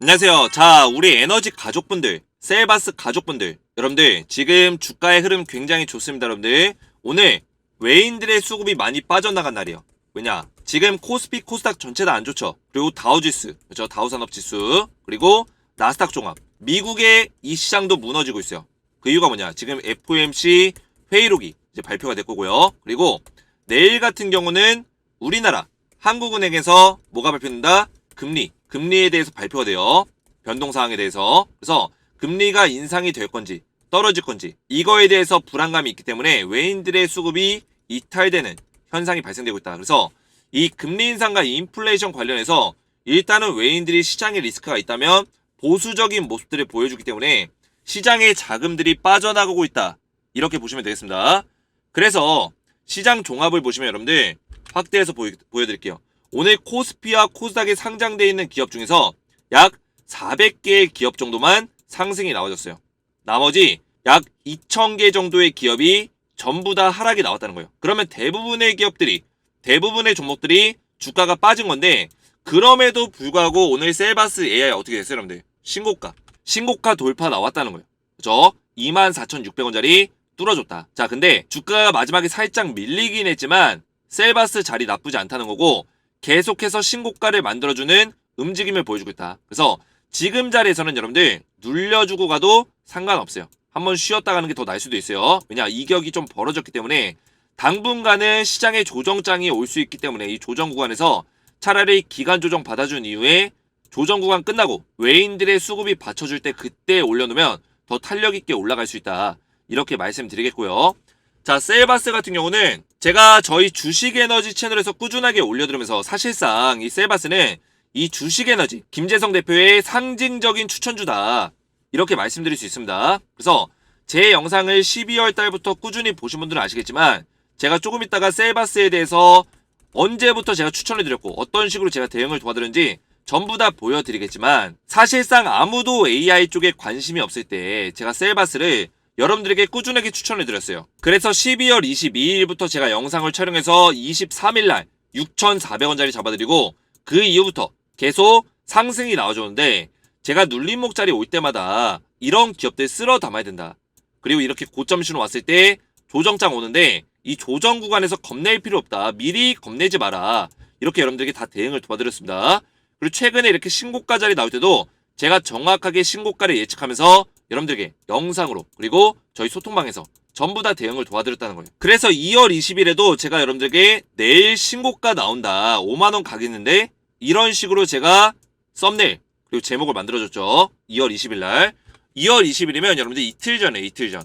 안녕하세요. 자, 우리 에너지 가족분들, 셀바스 가족분들, 여러분들, 지금 주가의 흐름 굉장히 좋습니다, 여러분들. 오늘 외인들의 수급이 많이 빠져나간 날이에요. 왜냐? 지금 코스피, 코스닥 전체 다 안 좋죠. 그리고 다우지수, 그죠? 다우산업지수, 그리고 나스닥 종합. 미국의 이 시장도 무너지고 있어요. 그 이유가 뭐냐? 지금 FOMC 회의록이 이제 발표가 될 거고요. 그리고 내일 같은 경우는 우리나라 한국은행에서 뭐가 발표된다? 금리, 금리에 대해서 발표가 돼요. 변동 사항에 대해서. 그래서 금리가 인상이 될 건지 떨어질 건지 이거에 대해서 불안감이 있기 때문에 외인들의 수급이 이탈되는 현상이 발생되고 있다. 그래서 이 금리 인상과 인플레이션 관련해서 일단은 외인들이 시장에 리스크가 있다면 보수적인 모습들을 보여주기 때문에 시장의 자금들이 빠져나가고 있다. 이렇게 보시면 되겠습니다. 그래서 시장 종합을 보시면 여러분들 확대해서 보여, 보여드릴게요. 오늘 코스피와 코스닥에 상장되어 있는 기업 중에서 약 400개의 기업 정도만 상승이 나와줬어요. 나머지 약 2,000개 정도의 기업이 전부 다 하락이 나왔다는 거예요. 그러면 대부분의 기업들이, 대부분의 종목들이 주가가 빠진 건데, 그럼에도 불구하고 오늘 셀바스 AI 어떻게 됐어요, 여러분들? 신고가. 신고가 돌파 나왔다는 거예요. 그죠? 24,600원짜리 뚫어줬다. 자, 근데 주가가 마지막에 살짝 밀리긴 했지만, 셀바스 자리 나쁘지 않다는 거고, 계속해서 신고가를 만들어주는 움직임을 보여주고 있다. 그래서 지금 자리에서는 여러분들 눌려주고 가도 상관없어요. 한번 쉬었다 가는 게더 나을 수도 있어요. 왜냐 이격이 좀 벌어졌기 때문에 당분간은 시장의 조정장이 올 수 있기 때문에 이 조정 구간에서 차라리 기간 조정 받아준 이후에 조정 구간 끝나고 외인들의 수급이 받쳐줄 때 그때 올려놓으면 더 탄력 있게 올라갈 수 있다. 이렇게 말씀드리겠고요. 자, 셀바스 같은 경우는 제가 저희 주식 에너지 채널에서 꾸준하게 올려드리면서 사실상 이 셀바스는 이 주식 에너지 김재성 대표의 상징적인 추천주다. 이렇게 말씀드릴 수 있습니다. 그래서 제 영상을 12월 달부터 꾸준히 보신 분들은 아시겠지만 제가 조금 있다가 셀바스에 대해서 언제부터 제가 추천을 드렸고 어떤 식으로 제가 대응을 도와드렸는지 전부 다 보여드리겠지만 사실상 아무도 AI 쪽에 관심이 없을 때 제가 셀바스를 여러분들에게 꾸준하게 추천을 드렸어요. 그래서 12월 22일부터 제가 영상을 촬영해서 23일날 6,400원짜리 잡아드리고 그 이후부터 계속 상승이 나와줬는데 제가 눌림목 자리 올 때마다 이런 기업들 쓸어 담아야 된다. 그리고 이렇게 고점 신호 왔을 때 조정장 오는데 이 조정 구간에서 겁낼 필요 없다. 미리 겁내지 마라. 이렇게 여러분들에게 다 대응을 도와드렸습니다. 그리고 최근에 이렇게 신고가 자리 나올 때도 제가 정확하게 신고가를 예측하면서 여러분들에게 영상으로 그리고 저희 소통방에서 전부 다 대응을 도와드렸다는 거예요. 그래서 2월 20일에도 제가 여러분들에게 내일 신고가 나온다. 5만원 가겠는데 이런 식으로 제가 썸네일 그리고 제목을 만들어줬죠. 2월 20일 날. 2월 20일이면 여러분들 이틀 전에 이틀 전.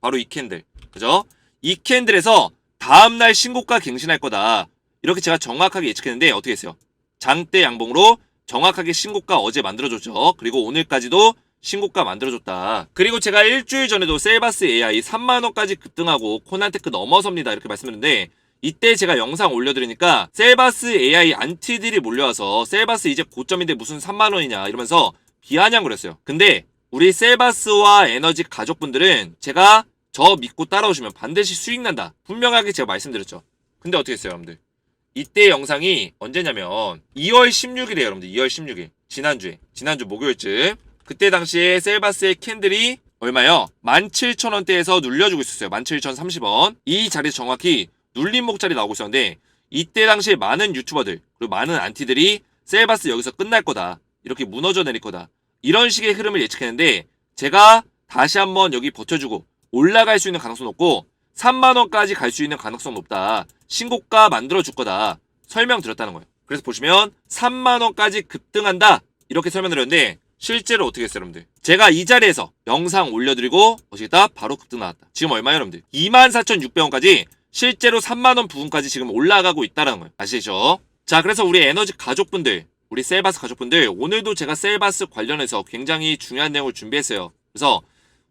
바로 이 캔들. 그죠? 이 캔들에서 다음날 신고가 갱신할 거다. 이렇게 제가 정확하게 예측했는데 어떻게 했어요? 장대 양봉으로 정확하게 신고가 어제 만들어줬죠. 그리고 오늘까지도 신고가 만들어줬다. 그리고 제가 일주일 전에도 셀바스 AI 3만원까지 급등하고 코난테크 넘어섭니다. 이렇게 말씀드렸는데 이때 제가 영상 올려드리니까 셀바스 AI 안티들이 몰려와서 셀바스 이제 고점인데 무슨 3만원이냐 이러면서 비아냥을 했어요. 근데 우리 셀바스와 에너지 가족분들은 제가 저 믿고 따라오시면 반드시 수익 난다. 분명하게 제가 말씀드렸죠. 근데 어떻게 했어요, 여러분들? 이때 영상이 언제냐면 2월 16일에 여러분들 2월 16일 지난주에 지난주 목요일쯤 그때 당시에 셀바스의 캔들이 얼마요? 17,000원대에서 눌려주고 있었어요. 17,030원. 이 자리에서 정확히 눌림목 자리 나오고 있었는데 이때 당시에 많은 유튜버들 그리고 많은 안티들이 셀바스 여기서 끝날 거다. 이렇게 무너져 내릴 거다. 이런 식의 흐름을 예측했는데 제가 다시 한번 여기 버텨주고 올라갈 수 있는 가능성 높고 3만원까지 갈 수 있는 가능성 높다. 신고가 만들어줄 거다. 설명드렸다는 거예요. 그래서 보시면 3만원까지 급등한다. 이렇게 설명드렸는데 실제로 어떻게 했어요, 여러분들? 제가 이 자리에서 영상 올려드리고 어시겠다 바로 급등 나왔다. 지금 얼마예요, 여러분들? 24,600원까지 실제로 3만 원 부분까지 지금 올라가고 있다는 거예요. 아시죠? 자, 그래서 우리 에너지 가족분들, 우리 셀바스 가족분들, 오늘도 제가 셀바스 관련해서 굉장히 중요한 내용을 준비했어요. 그래서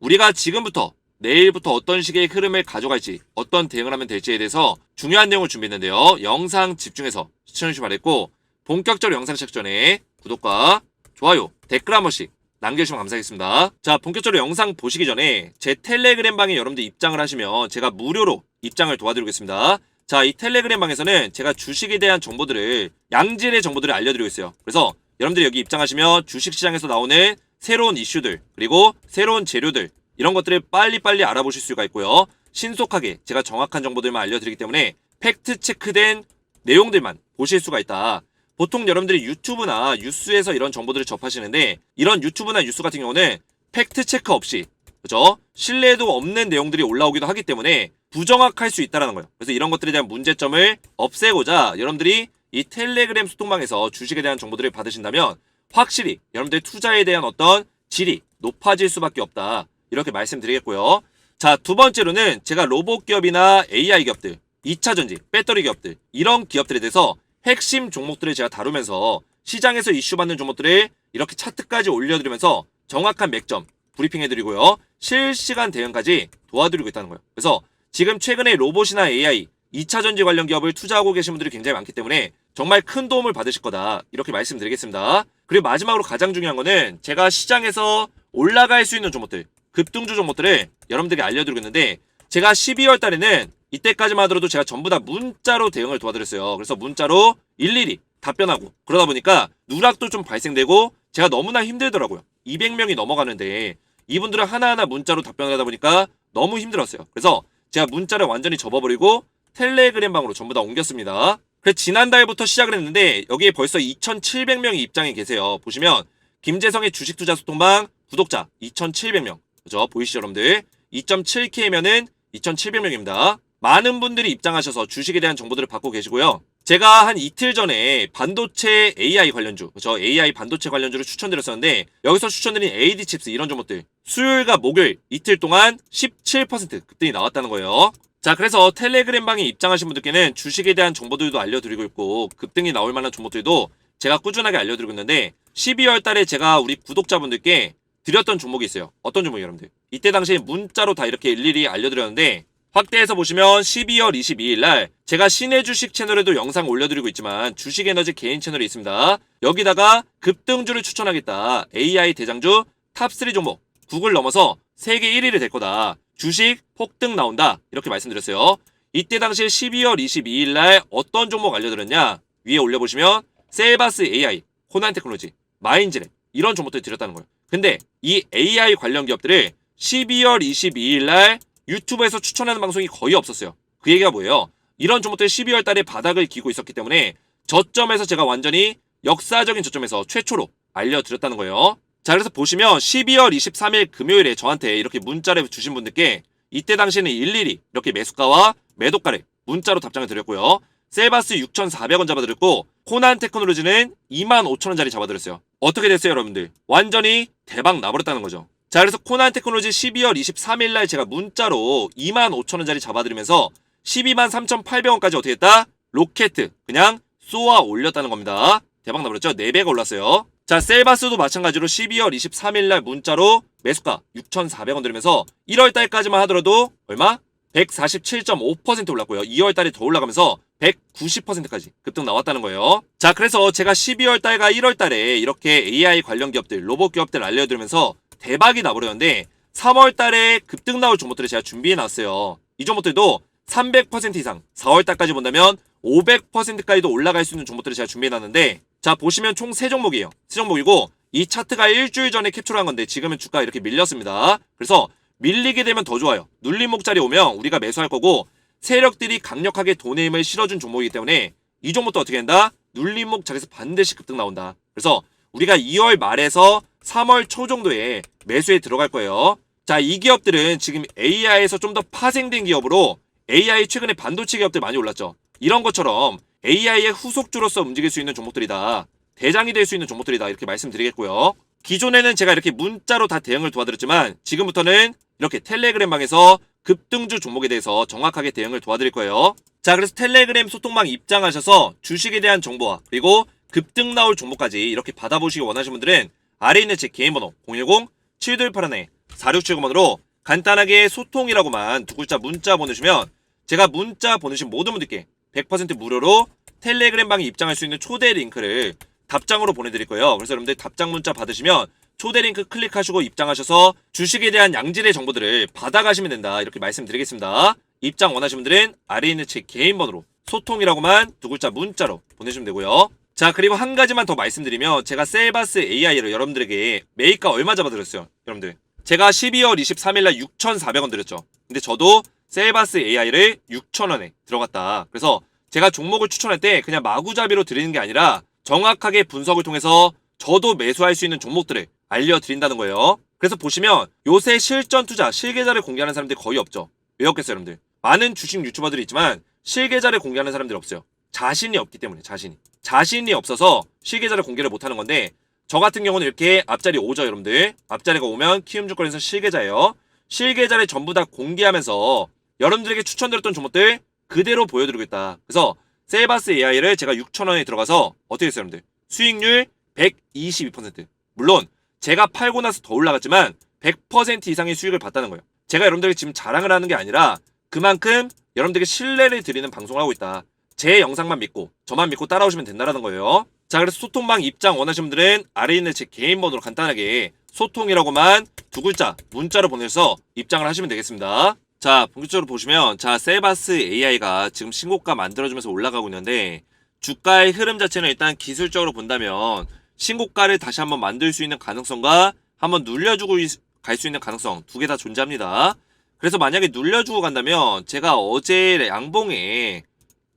우리가 지금부터 내일부터 어떤 식의 흐름을 가져갈지, 어떤 대응을 하면 될지에 대해서 중요한 내용을 준비했는데요. 영상 집중해서 시청해주시 기 바랬고, 본격적으로 영상 시작 전에 구독과 좋아요, 댓글 한 번씩 남겨주시면 감사하겠습니다. 자, 본격적으로 영상 보시기 전에 제 텔레그램 방에 여러분들 입장을 하시면 제가 무료로 입장을 도와드리겠습니다. 자, 이 텔레그램 방에서는 제가 주식에 대한 정보들을 양질의 정보들을 알려드리고 있어요. 그래서 여러분들이 여기 입장하시면 주식시장에서 나오는 새로운 이슈들 그리고 새로운 재료들 이런 것들을 빨리빨리 알아보실 수가 있고요. 신속하게 제가 정확한 정보들만 알려드리기 때문에 팩트 체크된 내용들만 보실 수가 있다. 보통 여러분들이 유튜브나 뉴스에서 이런 정보들을 접하시는데 이런 유튜브나 뉴스 같은 경우는 팩트 체크 없이 그죠? 신뢰도 없는 내용들이 올라오기도 하기 때문에 부정확할 수 있다라는 거예요. 그래서 이런 것들에 대한 문제점을 없애고자 여러분들이 이 텔레그램 소통방에서 주식에 대한 정보들을 받으신다면 확실히 여러분들의 투자에 대한 어떤 질이 높아질 수밖에 없다. 이렇게 말씀드리겠고요. 자, 두 번째로는 제가 로봇 기업이나 AI 기업들, 2차 전지, 배터리 기업들, 이런 기업들에 대해서 핵심 종목들을 제가 다루면서 시장에서 이슈받는 종목들을 이렇게 차트까지 올려드리면서 정확한 맥점 브리핑해드리고요. 실시간 대응까지 도와드리고 있다는 거예요. 그래서 지금 최근에 로봇이나 AI, 2차 전지 관련 기업을 투자하고 계신 분들이 굉장히 많기 때문에 정말 큰 도움을 받으실 거다. 이렇게 말씀드리겠습니다. 그리고 마지막으로 가장 중요한 거는 제가 시장에서 올라갈 수 있는 종목들, 급등주 종목들을 여러분들에게 알려드리고 있는데 제가 12월 달에는 이때까지만 하더라도 제가 전부 다 문자로 대응을 도와드렸어요. 그래서 문자로 일일이 답변하고 그러다 보니까 누락도 좀 발생되고 제가 너무나 힘들더라고요. 200명이 넘어가는데 이분들은 하나하나 문자로 답변을 하다 보니까 너무 힘들었어요. 그래서 제가 문자를 완전히 접어버리고 텔레그램 방으로 전부 다 옮겼습니다. 그래서 지난달부터 시작을 했는데 여기에 벌써 2,700명이 입장이 계세요. 보시면 김재성의 주식투자 소통방 구독자 2,700명. 그죠? 보이시죠, 여러분들? 2.7K면은 2,700명입니다. 많은 분들이 입장하셔서 주식에 대한 정보들을 받고 계시고요. 제가 한 이틀 전에 반도체 AI 관련주, 그죠? AI 반도체 관련주를 추천드렸었는데 여기서 추천드린 AD 칩스 이런 종목들 수요일과 목요일 이틀 동안 17% 급등이 나왔다는 거예요. 자, 그래서 텔레그램 방에 입장하신 분들께는 주식에 대한 정보들도 알려드리고 있고 급등이 나올 만한 종목들도 제가 꾸준하게 알려드리고 있는데 12월 달에 제가 우리 구독자분들께 드렸던 종목이 있어요. 어떤 종목이에요, 여러분들? 이때 당시에 문자로 다 이렇게 일일이 알려드렸는데 확대해서 보시면 12월 22일 날 제가 신의 주식 채널에도 영상 올려드리고 있지만 주식 에너지 개인 채널이 있습니다. 여기다가 급등주를 추천하겠다. AI 대장주 탑3 종목 구글 넘어서 세계 1위를 될 거다. 주식 폭등 나온다. 이렇게 말씀드렸어요. 이때 당시에 12월 22일 날 어떤 종목 알려드렸냐? 위에 올려보시면 셀바스 AI, 코난 테크놀로지, 마인즈랩 이런 종목들 드렸다는 거예요. 근데 이 AI 관련 기업들을 12월 22일 날 유튜브에서 추천하는 방송이 거의 없었어요. 그 얘기가 뭐예요? 이런 종목들 12월 달에 바닥을 기고 있었기 때문에 저점에서 제가 완전히 역사적인 저점에서 최초로 알려드렸다는 거예요. 자, 그래서 보시면 12월 23일 금요일에 저한테 이렇게 문자를 주신 분들께 이때 당시에는 일일이 이렇게 매수가와 매도가를 문자로 답장을 드렸고요. 셀바스 6,400원 잡아드렸고 코난 테크놀로지는 25,000원짜리 잡아드렸어요. 어떻게 됐어요, 여러분들? 완전히 대박 나버렸다는 거죠. 자, 그래서 코난 테크놀로지 12월 23일 날 제가 문자로 25,000원짜리 잡아드리면서 12만 3,800원까지 어떻게 했다? 로켓 그냥 쏘아 올렸다는 겁니다. 대박 나버렸죠? 4배가 올랐어요. 자, 셀바스도 마찬가지로 12월 23일 날 문자로 매수가 6,400원 드리면서 1월 달까지만 하더라도 얼마? 147.5% 올랐고요. 2월 달에 더 올라가면서 190%까지 급등 나왔다는 거예요. 자, 그래서 제가 12월 달과 1월 달에 이렇게 AI 관련 기업들, 로봇 기업들 알려드리면서 대박이 나버렸는데 3월 달에 급등 나올 종목들을 제가 준비해 놨어요. 이 종목들도 300% 이상 4월 달까지 본다면 500%까지도 올라갈 수 있는 종목들을 제가 준비해 놨는데 자, 보시면 총 3종목이에요. 3종목이고 이 차트가 일주일 전에 캡처한 건데 지금은 주가 이렇게 밀렸습니다. 그래서 밀리게 되면 더 좋아요. 눌림목 자리 오면 우리가 매수할 거고 세력들이 강력하게 돈의 힘을 실어준 종목이기 때문에 이 종목도 어떻게 된다? 눌림목 자리에서 반드시 급등 나온다. 그래서 우리가 2월 말에서 3월 초 정도에 매수에 들어갈 거예요. 자, 이 기업들은 지금 AI에서 좀 더 파생된 기업으로 AI 최근에 반도체 기업들 많이 올랐죠. 이런 것처럼 AI의 후속주로서 움직일 수 있는 종목들이다. 대장이 될 수 있는 종목들이다. 이렇게 말씀드리겠고요. 기존에는 제가 이렇게 문자로 다 대응을 도와드렸지만 지금부터는 이렇게 텔레그램 방에서 급등주 종목에 대해서 정확하게 대응을 도와드릴 거예요. 자, 그래서 텔레그램 소통방 입장하셔서 주식에 대한 정보와 그리고 급등 나올 종목까지 이렇게 받아보시기 원하시는 분들은 아래 있는 제 개인 번호 010-7281-4679번으로 간단하게 소통이라고만 두 글자 문자 보내주시면 제가 문자 보내신 모든 분들께 100% 무료로 텔레그램 방에 입장할 수 있는 초대 링크를 답장으로 보내드릴 거예요. 그래서 여러분들 답장 문자 받으시면 초대 링크 클릭하시고 입장하셔서 주식에 대한 양질의 정보들을 받아가시면 된다. 이렇게 말씀드리겠습니다. 입장 원하시는 분들은 아래 있는 제 개인 번호로 소통이라고만 두 글자 문자로 보내주시면 되고요. 자, 그리고 한 가지만 더 말씀드리면 제가 셀바스 AI를 여러분들에게 매입가 얼마 잡아드렸어요. 여러분들. 제가 12월 23일 날 6,400원 드렸죠. 근데 저도 셀바스 AI를 6,000원에 들어갔다. 그래서 제가 종목을 추천할 때 그냥 마구잡이로 드리는 게 아니라 정확하게 분석을 통해서 저도 매수할 수 있는 종목들을 알려드린다는 거예요. 그래서 보시면 요새 실전 투자, 실계좌를 공개하는 사람들이 거의 없죠. 왜 없겠어요, 여러분들? 많은 주식 유튜버들이 있지만 실계좌를 공개하는 사람들이 없어요. 자신이 없기 때문에 자신이. 자신이 없어서 실계좌를 공개를 못하는 건데 저 같은 경우는 이렇게 앞자리 오죠, 여러분들. 앞자리가 오면 키움증권에서 실계좌예요. 실계좌를 전부 다 공개하면서 여러분들에게 추천드렸던 종목들 그대로 보여드리겠다. 그래서 셀바스 AI를 제가 6,000원에 들어가서 어떻게 했어요, 여러분들? 수익률 122%. 물론 제가 팔고 나서 더 올라갔지만 100% 이상의 수익을 봤다는 거예요. 제가 여러분들에게 지금 자랑을 하는 게 아니라 그만큼 여러분들에게 신뢰를 드리는 방송을 하고 있다. 제 영상만 믿고 저만 믿고 따라오시면 된다라는 거예요. 자 그래서 소통방 입장 원하시는 분들은 아래에 있는 제 개인 번호로 간단하게 소통이라고만 두 글자 문자로 보내서 입장을 하시면 되겠습니다. 자 본격적으로 보시면 자 셀바스 AI가 지금 신고가 만들어주면서 올라가고 있는데 주가의 흐름 자체는 일단 기술적으로 본다면 신고가를 다시 한번 만들 수 있는 가능성과 한번 눌려주고 갈 수 있는 가능성 두 개 다 존재합니다. 그래서 만약에 눌려주고 간다면 제가 어제 양봉에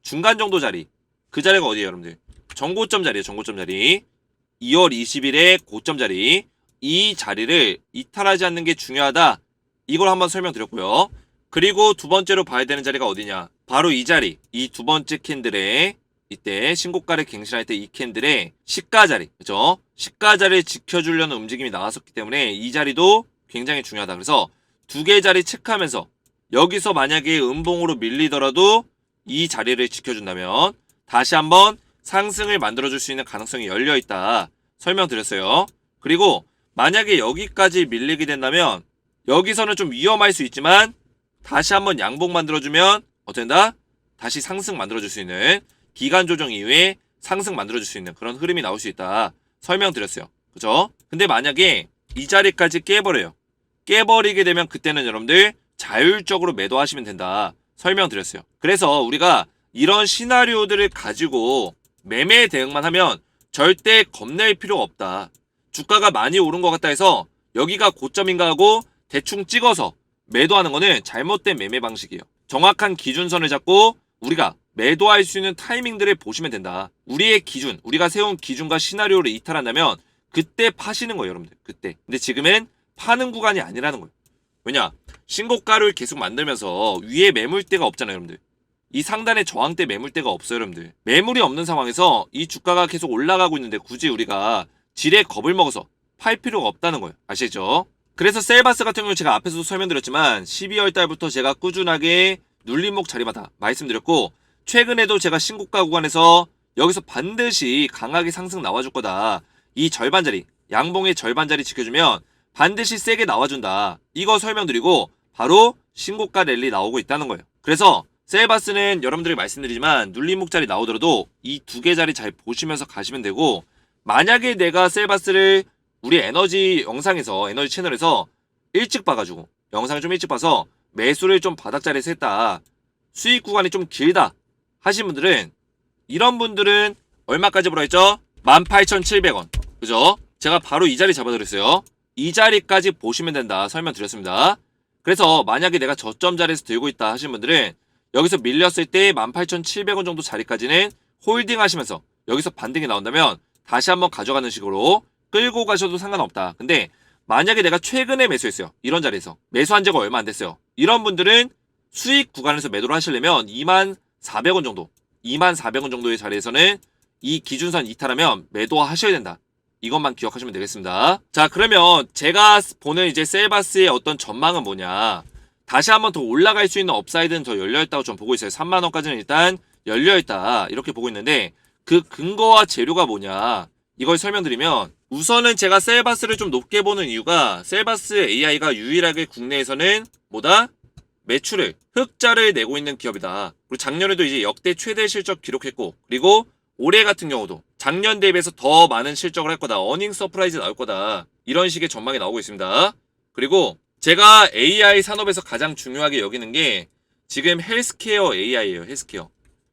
중간 정도 자리. 그 자리가 어디예요 여러분들? 정고점 자리에요 정고점 자리. 2월 20일에 고점 자리. 이 자리를 이탈하지 않는 게 중요하다. 이걸 한번 설명드렸고요. 그리고 두 번째로 봐야 되는 자리가 어디냐? 바로 이 자리. 이 두 번째 캔들의 이때 신고가를 갱신할 때 이 캔들의 시가 자리. 그죠? 시가 자리를 지켜주려는 움직임이 나왔었기 때문에 이 자리도 굉장히 중요하다. 그래서 두 개 자리 체크하면서 여기서 만약에 음봉으로 밀리더라도 이 자리를 지켜준다면 다시 한번 상승을 만들어줄 수 있는 가능성이 열려 있다 설명드렸어요. 그리고 만약에 여기까지 밀리게 된다면 여기서는 좀 위험할 수 있지만 다시 한번 양봉 만들어주면 어된다? 다시 상승 만들어줄 수 있는 기간 조정 이후에 상승 만들어줄 수 있는 그런 흐름이 나올 수 있다 설명드렸어요. 그죠? 근데 만약에 이 자리까지 깨버려요. 깨버리게 되면 그때는 여러분들 자율적으로 매도하시면 된다. 설명드렸어요. 그래서 우리가 이런 시나리오들을 가지고 매매 대응만 하면 절대 겁낼 필요가 없다. 주가가 많이 오른 것 같다 해서 여기가 고점인가 하고 대충 찍어서 매도하는 거는 잘못된 매매 방식이에요. 정확한 기준선을 잡고 우리가 매도할 수 있는 타이밍들을 보시면 된다. 우리의 기준, 우리가 세운 기준과 시나리오를 이탈한다면 그때 파시는 거예요, 여러분들. 그때. 근데 지금은 파는 구간이 아니라는 거예요. 왜냐? 신고가를 계속 만들면서 위에 매물대가 없잖아요, 여러분들. 이 상단에 저항대 매물대가 없어요, 여러분들. 매물이 없는 상황에서 이 주가가 계속 올라가고 있는데 굳이 우리가 지레 겁을 먹어서 팔 필요가 없다는 거예요. 아시죠? 그래서 셀바스 같은 경우 제가 앞에서도 설명드렸지만 12월 달부터 제가 꾸준하게 눌림목 자리마다 말씀드렸고 최근에도 제가 신고가 구간에서 여기서 반드시 강하게 상승 나와줄 거다. 이 절반 자리, 양봉의 절반 자리 지켜주면 반드시 세게 나와준다. 이거 설명드리고 바로 신고가 랠리 나오고 있다는 거예요. 그래서 셀바스는 여러분들이 말씀드리지만 눌림목 자리 나오더라도 이 두 개 자리 잘 보시면서 가시면 되고 만약에 내가 셀바스를 우리 에너지 영상에서 에너지 채널에서 일찍 봐가지고 영상을 좀 일찍 봐서 매수를 좀 바닥자리에서 했다. 수익 구간이 좀 길다 하신 분들은 이런 분들은 얼마까지 보라 했죠? 18,700원. 그죠? 제가 바로 이 자리 잡아드렸어요. 이 자리까지 보시면 된다 설명드렸습니다. 그래서 만약에 내가 저점 자리에서 들고 있다 하신 분들은 여기서 밀렸을 때 18,700원 정도 자리까지는 홀딩 하시면서 여기서 반등이 나온다면 다시 한번 가져가는 식으로 끌고 가셔도 상관없다. 근데 만약에 내가 최근에 매수했어요. 이런 자리에서. 매수한 지가 얼마 안 됐어요. 이런 분들은 수익 구간에서 매도를 하시려면 2만 400원 정도, 2만 400원 정도의 자리에서는 이 기준선 이탈하면 매도하셔야 된다. 이것만 기억하시면 되겠습니다. 자, 그러면 제가 보는 이제 셀바스의 어떤 전망은 뭐냐. 다시 한번 더 올라갈 수 있는 업사이드는 더 열려있다고 좀 보고 있어요. 3만원까지는 일단 열려있다. 이렇게 보고 있는데 그 근거와 재료가 뭐냐. 이걸 설명드리면 우선은 제가 셀바스를 좀 높게 보는 이유가 셀바스 AI가 유일하게 국내에서는 뭐다? 매출을 흑자를 내고 있는 기업이다. 그리고 작년에도 이제 역대 최대 실적 기록했고 그리고 올해 같은 경우도 작년 대비해서 더 많은 실적을 할 거다. 어닝 서프라이즈 나올 거다. 이런 식의 전망이 나오고 있습니다. 그리고 제가 AI 산업에서 가장 중요하게 여기는 게 지금 헬스케어 AI예요. 헬스케어.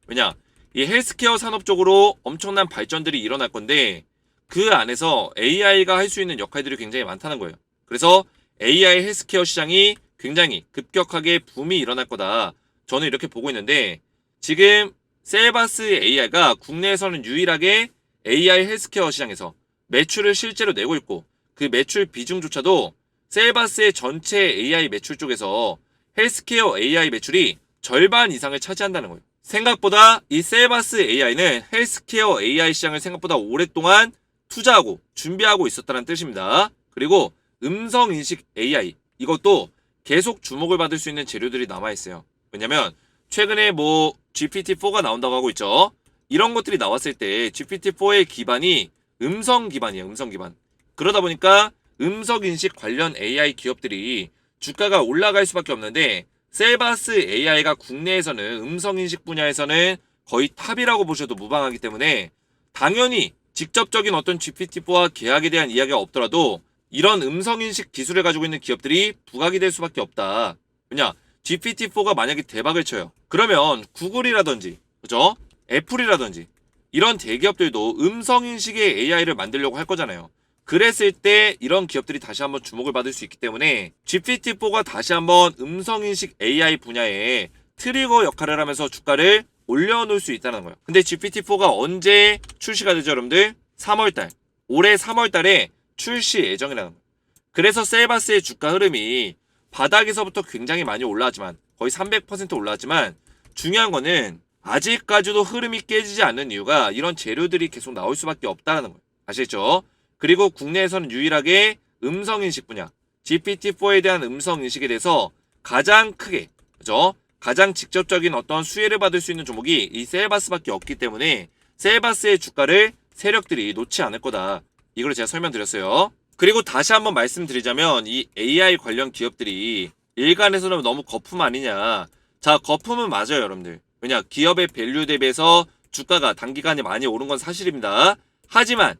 왜냐? 이 헬스케어 산업 쪽으로 엄청난 발전들이 일어날 건데 그 안에서 AI가 할 수 있는 역할들이 굉장히 많다는 거예요. 그래서 AI 헬스케어 시장이 굉장히 급격하게 붐이 일어날 거다. 저는 이렇게 보고 있는데 지금 셀바스 AI가 국내에서는 유일하게 AI 헬스케어 시장에서 매출을 실제로 내고 있고 그 매출 비중조차도 셀바스의 전체 AI 매출 쪽에서 헬스케어 AI 매출이 절반 이상을 차지한다는 거예요. 생각보다 이 셀바스 AI는 헬스케어 AI 시장을 생각보다 오랫동안 투자하고 준비하고 있었다는 뜻입니다. 그리고 음성 인식 AI 이것도 계속 주목을 받을 수 있는 재료들이 남아 있어요. 왜냐면 최근에 뭐 GPT-4가 나온다고 하고 있죠. 이런 것들이 나왔을 때 GPT-4의 기반이 음성 기반이에요. 음성 기반. 그러다 보니까 음성 인식 관련 AI 기업들이 주가가 올라갈 수밖에 없는데 셀바스 AI가 국내에서는 음성 인식 분야에서는 거의 탑이라고 보셔도 무방하기 때문에 당연히 직접적인 어떤 GPT-4와 계약에 대한 이야기가 없더라도 이런 음성 인식 기술을 가지고 있는 기업들이 부각이 될 수밖에 없다. 왜냐? GPT-4가 만약에 대박을 쳐요. 그러면 구글이라든지, 그죠? 애플이라든지 이런 대기업들도 음성 인식의 AI를 만들려고 할 거잖아요. 그랬을 때 이런 기업들이 다시 한번 주목을 받을 수 있기 때문에 GPT-4가 다시 한번 음성 인식 AI 분야에 트리거 역할을 하면서 주가를 올려놓을 수 있다는 거예요. 근데 GPT-4가 언제 출시가 되죠, 여러분들? 3월달. 올해 3월달에 출시 예정이라는 거예요. 그래서 셀바스의 주가 흐름이 바닥에서부터 굉장히 많이 올라왔지만 거의 300% 올라왔지만 중요한 거는 아직까지도 흐름이 깨지지 않는 이유가 이런 재료들이 계속 나올 수밖에 없다는 거예요. 아시겠죠? 그리고 국내에서는 유일하게 음성 인식 분야 GPT-4에 대한 음성 인식에 대해서 가장 크게 그죠? 가장 직접적인 어떤 수혜를 받을 수 있는 종목이 이 셀바스밖에 없기 때문에 셀바스의 주가를 세력들이 놓지 않을 거다. 이걸 제가 설명드렸어요. 그리고 다시 한번 말씀드리자면 이 AI 관련 기업들이 일간에서는 너무 거품 아니냐. 자, 거품은 맞아요, 여러분들. 왜냐, 기업의 밸류 대비해서 주가가 단기간에 많이 오른 건 사실입니다. 하지만,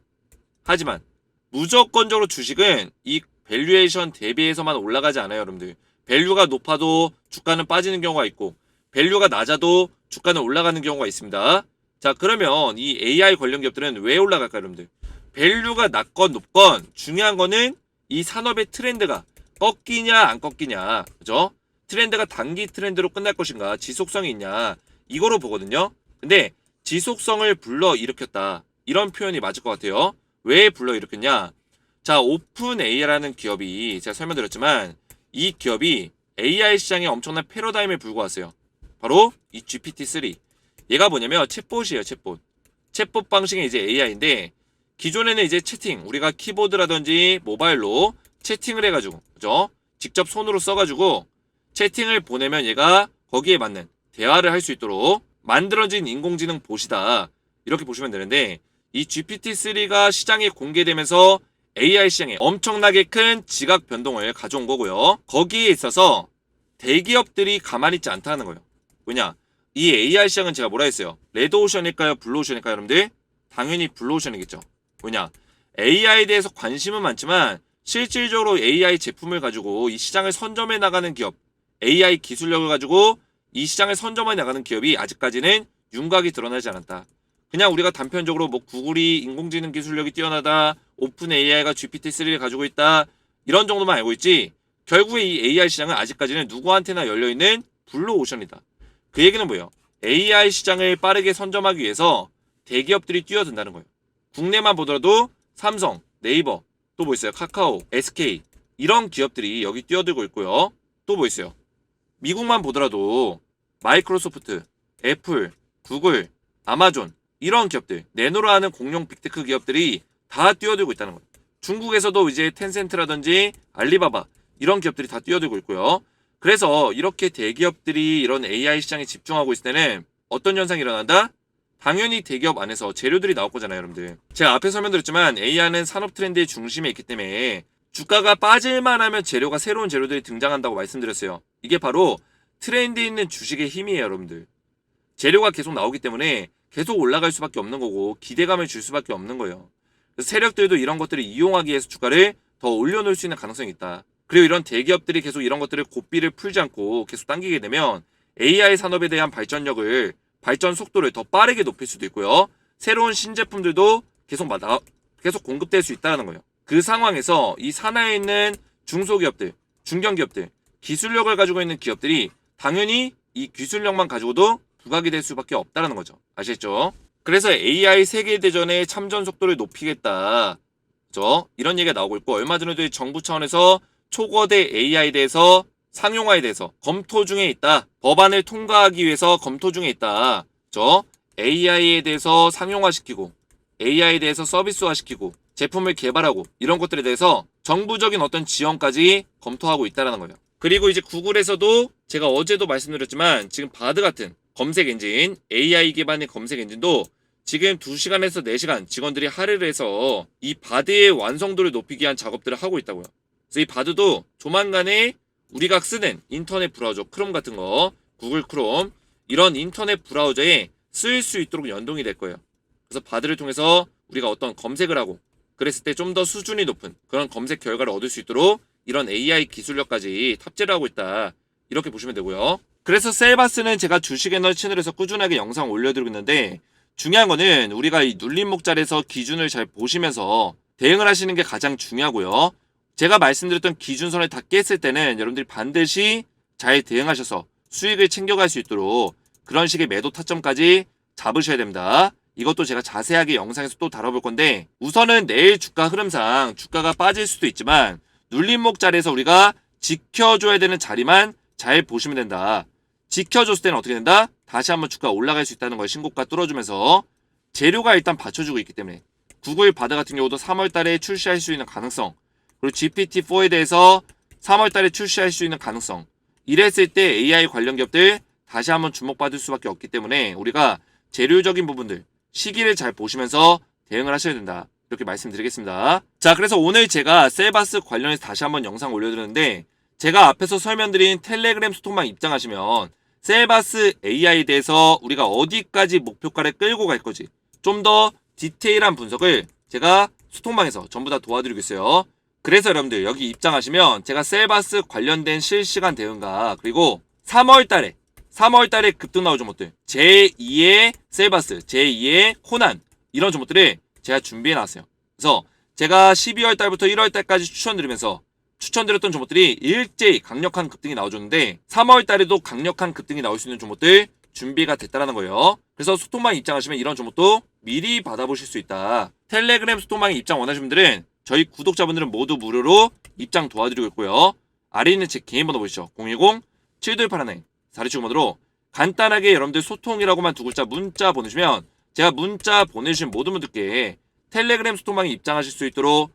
하지만, 무조건적으로 주식은 이 밸류에이션 대비해서만 올라가지 않아요, 여러분들. 밸류가 높아도 주가는 빠지는 경우가 있고, 밸류가 낮아도 주가는 올라가는 경우가 있습니다. 자, 그러면 이 AI 관련 기업들은 왜 올라갈까요, 여러분들? 밸류가 낮건 높건 중요한 거는 이 산업의 트렌드가 꺾이냐 안 꺾이냐 그죠? 트렌드가 단기 트렌드로 끝날 것인가 지속성이 있냐 이거로 보거든요. 근데 지속성을 불러 일으켰다. 이런 표현이 맞을 것 같아요. 왜 불러 일으켰냐? 자 오픈 AI라는 기업이 제가 설명드렸지만 이 기업이 AI 시장에 엄청난 패러다임을 불고 왔어요. 바로 이 GPT-3 얘가 뭐냐면 챗봇이에요 챗봇. 챗봇 방식의 이제 AI인데 기존에는 이제 채팅 우리가 키보드라든지 모바일로 채팅을 해가지고 그죠? 직접 손으로 써가지고 채팅을 보내면 얘가 거기에 맞는 대화를 할 수 있도록 만들어진 인공지능 보시다 이렇게 보시면 되는데 이 GPT-3가 시장에 공개되면서 AI 시장에 엄청나게 큰 지각 변동을 가져온 거고요. 거기에 있어서 대기업들이 가만히 있지 않다는 거예요. 왜냐? 이 AI 시장은 제가 뭐라 했어요? 레드오션일까요? 블루오션일까요, 여러분들? 당연히 블루오션이겠죠. 뭐냐 AI에 대해서 관심은 많지만 실질적으로 AI 제품을 가지고 이 시장을 선점해 나가는 기업 AI 기술력을 가지고 이 시장을 선점해 나가는 기업이 아직까지는 윤곽이 드러나지 않았다. 그냥 우리가 단편적으로 뭐 구글이 인공지능 기술력이 뛰어나다, 오픈 AI가 GPT-3를 가지고 있다 이런 정도만 알고 있지. 결국에 이 AI 시장은 아직까지는 누구한테나 열려 있는 블루 오션이다. 그 얘기는 뭐예요? AI 시장을 빠르게 선점하기 위해서 대기업들이 뛰어든다는 거예요. 국내만 보더라도 삼성, 네이버, 또 뭐 있어요? 카카오, SK 이런 기업들이 여기 뛰어들고 있고요. 또 뭐 있어요? 미국만 보더라도 마이크로소프트, 애플, 구글, 아마존 이런 기업들 내노라 하는 공룡 빅테크 기업들이 다 뛰어들고 있다는 거예요. 중국에서도 이제 텐센트라든지 알리바바 이런 기업들이 다 뛰어들고 있고요. 그래서 이렇게 대기업들이 이런 AI 시장에 집중하고 있을 때는 어떤 현상이 일어난다? 당연히 대기업 안에서 재료들이 나올 거잖아요, 여러분들. 제가 앞에 설명드렸지만 AI는 산업 트렌드의 중심에 있기 때문에 주가가 빠질만 하면 재료가 새로운 재료들이 등장한다고 말씀드렸어요. 이게 바로 트렌드에 있는 주식의 힘이에요, 여러분들. 재료가 계속 나오기 때문에 계속 올라갈 수밖에 없는 거고 기대감을 줄 수밖에 없는 거예요. 그래서 세력들도 이런 것들을 이용하기 위해서 주가를 더 올려놓을 수 있는 가능성이 있다. 그리고 이런 대기업들이 계속 이런 것들을 고삐를 풀지 않고 계속 당기게 되면 AI 산업에 대한 발전력을 발전 속도를 더 빠르게 높일 수도 있고요. 새로운 신제품들도 계속 마- 나- 계속 공급될 수 있다는 거예요. 그 상황에서 이 산하에 있는 중소기업들, 중견기업들, 기술력을 가지고 있는 기업들이 당연히 이 기술력만 가지고도 부각이 될 수밖에 없다는 거죠. 아시겠죠? 그래서 AI 세계 대전의 참전 속도를 높이겠다. 그죠? 이런 얘기가 나오고 있고 얼마 전에도 정부 차원에서 초거대 AI에 대해서 상용화에 대해서 검토 중에 있다. 법안을 통과하기 위해서 검토 중에 있다. 그죠? AI에 대해서 상용화시키고 AI에 대해서 서비스화시키고 제품을 개발하고 이런 것들에 대해서 정부적인 어떤 지원까지 검토하고 있다라는 거예요. 그리고 이제 구글에서도 제가 어제도 말씀드렸지만 지금 바드 같은 검색 엔진, AI 기반의 검색 엔진도 지금 2시간에서 4시간 직원들이 할애를 해서 이 바드의 완성도를 높이기 위한 작업들을 하고 있다고요. 그래서 이 바드도 조만간에 우리가 쓰는 인터넷 브라우저 크롬 같은 거, 구글 크롬 이런 인터넷 브라우저에 쓰일 수 있도록 연동이 될 거예요. 그래서 바드를 통해서 우리가 어떤 검색을 하고 그랬을 때 좀 더 수준이 높은 그런 검색 결과를 얻을 수 있도록 이런 AI 기술력까지 탑재를 하고 있다. 이렇게 보시면 되고요. 그래서 셀바스는 제가 주식 에너지 채널에서 꾸준하게 영상 올려드리고 있는데 중요한 거는 우리가 이 눌림 목 자리에서 기준을 잘 보시면서 대응을 하시는 게 가장 중요하고요. 제가 말씀드렸던 기준선을 다 깼을 때는 여러분들이 반드시 잘 대응하셔서 수익을 챙겨갈 수 있도록 그런 식의 매도 타점까지 잡으셔야 됩니다. 이것도 제가 자세하게 영상에서 또 다뤄볼 건데 우선은 내일 주가 흐름상 주가가 빠질 수도 있지만 눌림목 자리에서 우리가 지켜줘야 되는 자리만 잘 보시면 된다. 지켜줬을 때는 어떻게 된다? 다시 한번 주가 올라갈 수 있다는 걸 신고가 뚫어주면서 재료가 일단 받쳐주고 있기 때문에 구글 바드 같은 경우도 3월 달에 출시할 수 있는 가능성 그리고 GPT-4에 대해서 3월 달에 출시할 수 있는 가능성 이랬을 때 AI 관련 기업들 다시 한번 주목받을 수밖에 없기 때문에 우리가 재료적인 부분들 시기를 잘 보시면서 대응을 하셔야 된다. 이렇게 말씀드리겠습니다. 자, 그래서 오늘 제가 셀바스 관련해서 다시 한번 영상 올려드렸는데 제가 앞에서 설명드린 텔레그램 소통방 입장하시면 셀바스 AI에 대해서 우리가 어디까지 목표가를 끌고 갈 거지 좀 더 디테일한 분석을 제가 소통방에서 전부 다 도와드리고 있어요. 그래서 여러분들 여기 입장하시면 제가 셀바스 관련된 실시간 대응과 그리고 3월 달에 3월 달에 급등 나올 종목들 제2의 셀바스, 제2의 코난 이런 종목들을 제가 준비해 놨어요. 그래서 제가 12월 달부터 1월 달까지 추천드리면서 추천드렸던 종목들이 일제히 강력한 급등이 나와줬는데 3월 달에도 강력한 급등이 나올 수 있는 종목들 준비가 됐다라는 거예요. 그래서 소통방 입장하시면 이런 종목도 미리 받아보실 수 있다. 텔레그램 소통방에 입장 원하시는 분들은 저희 구독자분들은 모두 무료로 입장 도와드리고 있고요. 아래 있는 제 개인 번호 보시죠. 010-7281 사리치구번호로 간단하게 여러분들 소통이라고만 두 글자 문자 보내주시면 제가 문자 보내주신 모든 분들께 텔레그램 소통방에 입장하실 수 있도록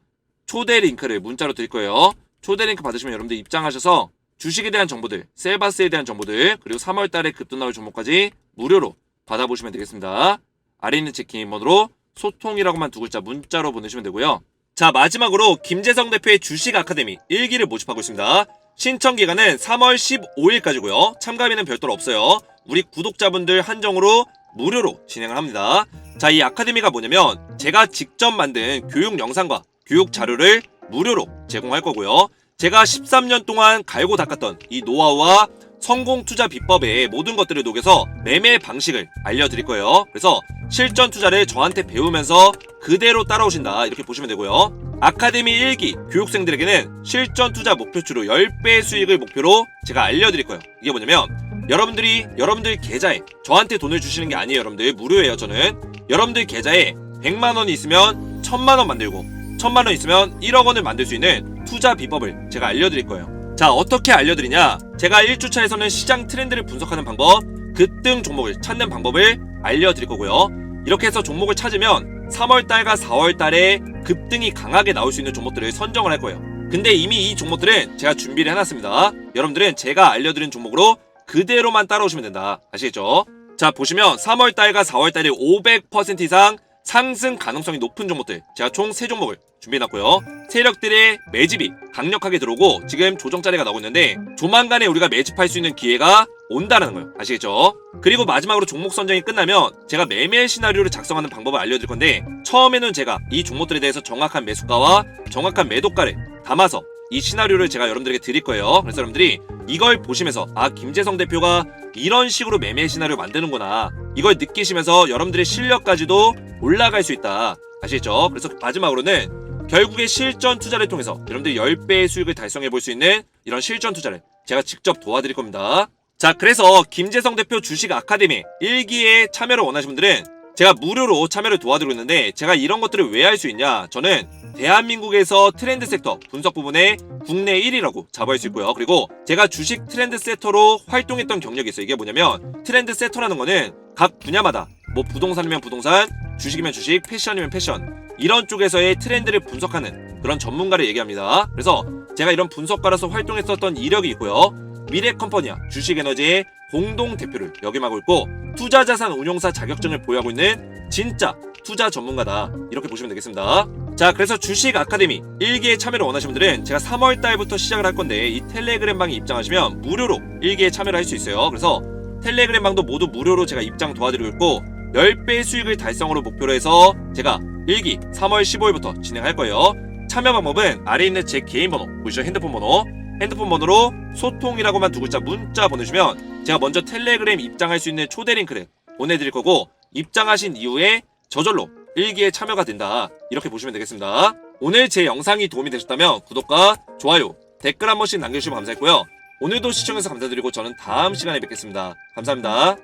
초대 링크를 문자로 드릴 거예요. 초대 링크 받으시면 여러분들 입장하셔서 주식에 대한 정보들, 셀바스에 대한 정보들, 그리고 3월 달에 급등 나올 종목까지 무료로 받아보시면 되겠습니다. 아래 있는 제 개인 번호로 소통이라고만 두 글자 문자로 보내시면 되고요. 자, 마지막으로 김재성 대표의 주식 아카데미 1기를 모집하고 있습니다. 신청 기간은 3월 15일까지고요. 참가비는 별도로 없어요. 우리 구독자분들 한정으로 무료로 진행을 합니다. 자, 이 아카데미가 뭐냐면 제가 직접 만든 교육 영상과 교육 자료를 무료로 제공할 거고요. 제가 13년 동안 갈고 닦았던 이 노하우와 성공 투자 비법의 모든 것들을 녹여서 매매 방식을 알려드릴 거예요. 그래서 실전 투자를 저한테 배우면서 그대로 따라오신다. 이렇게 보시면 되고요. 아카데미 1기 교육생들에게는 실전 투자 목표치로 10배 수익을 목표로 제가 알려드릴 거예요. 이게 뭐냐면 여러분들이 여러분들 계좌에 저한테 돈을 주시는 게 아니에요. 여러분들 무료예요. 저는 여러분들 계좌에 100만 원이 있으면 1000만 원 만들고 1000만 원 있으면 1억 원을 만들 수 있는 투자 비법을 제가 알려드릴 거예요. 자 어떻게 알려드리냐? 제가 1주차에서는 시장 트렌드를 분석하는 방법, 급등 종목을 찾는 방법을 알려드릴 거고요. 이렇게 해서 종목을 찾으면 3월달과 4월달에 급등이 강하게 나올 수 있는 종목들을 선정을 할 거예요. 근데 이미 이 종목들은 제가 준비를 해놨습니다. 여러분들은 제가 알려드린 종목으로 그대로만 따라오시면 된다. 아시겠죠? 자 보시면 3월달과 4월달에 500% 이상 상승 가능성이 높은 종목들 제가 총 3종목을 준비해놨고요 세력들의 매집이 강력하게 들어오고 지금 조정 자리가 나오고 있는데 조만간에 우리가 매집할 수 있는 기회가 온다는 거예요 아시겠죠? 그리고 마지막으로 종목 선정이 끝나면 제가 매매 시나리오를 작성하는 방법을 알려드릴 건데 처음에는 제가 이 종목들에 대해서 정확한 매수가와 정확한 매도가를 담아서 이 시나리오를 제가 여러분들에게 드릴 거예요 그래서 여러분들이 이걸 보시면서 아 김재성 대표가 이런 식으로 매매 시나리오 만드는구나 이걸 느끼시면서 여러분들의 실력까지도 올라갈 수 있다. 아시겠죠? 그래서 마지막으로는 결국에 실전 투자를 통해서 여러분들이 10배의 수익을 달성해 볼 수 있는 이런 실전 투자를 제가 직접 도와드릴 겁니다. 자, 그래서 김재성 대표 주식 아카데미 1기에 참여를 원하시는 분들은 제가 무료로 참여를 도와드리고 있는데 제가 이런 것들을 왜 할 수 있냐? 저는 대한민국에서 트렌드 섹터 분석 부분에 국내 1위라고 자부할 수 있고요. 그리고 제가 주식 트렌드 세터로 활동했던 경력이 있어요. 이게 뭐냐면 트렌드 세터라는 거는 각 분야마다 뭐 부동산이면 부동산, 주식이면 주식, 패션이면 패션 이런 쪽에서의 트렌드를 분석하는 그런 전문가를 얘기합니다. 그래서 제가 이런 분석가로서 활동했었던 이력이 있고요. 미래 컴퍼니와 주식에너지의 공동 대표를 역임하고 있고 투자 자산 운용사 자격증을 보유하고 있는 진짜 투자 전문가다 이렇게 보시면 되겠습니다. 자 그래서 주식 아카데미 1기에 참여를 원하시는 분들은 제가 3월 달부터 시작을 할 건데 이 텔레그램 방에 입장하시면 무료로 1기에 참여를 할 수 있어요. 그래서 텔레그램 방도 모두 무료로 제가 입장 도와드리고 있고 10배 수익을 달성으로 목표로 해서 제가 1기 3월 15일부터 진행할 거예요. 참여 방법은 아래에 있는 제 개인 번호 보이시죠? 핸드폰 번호. 핸드폰 번호로 소통이라고만 두 글자 문자 보내주면 제가 먼저 텔레그램 입장할 수 있는 초대 링크를 보내드릴 거고 입장하신 이후에 저절로 일기에 참여가 된다. 이렇게 보시면 되겠습니다. 오늘 제 영상이 도움이 되셨다면 구독과 좋아요 댓글 한 번씩 남겨주시면 감사했고요. 오늘도 시청해서 감사드리고 저는 다음 시간에 뵙겠습니다. 감사합니다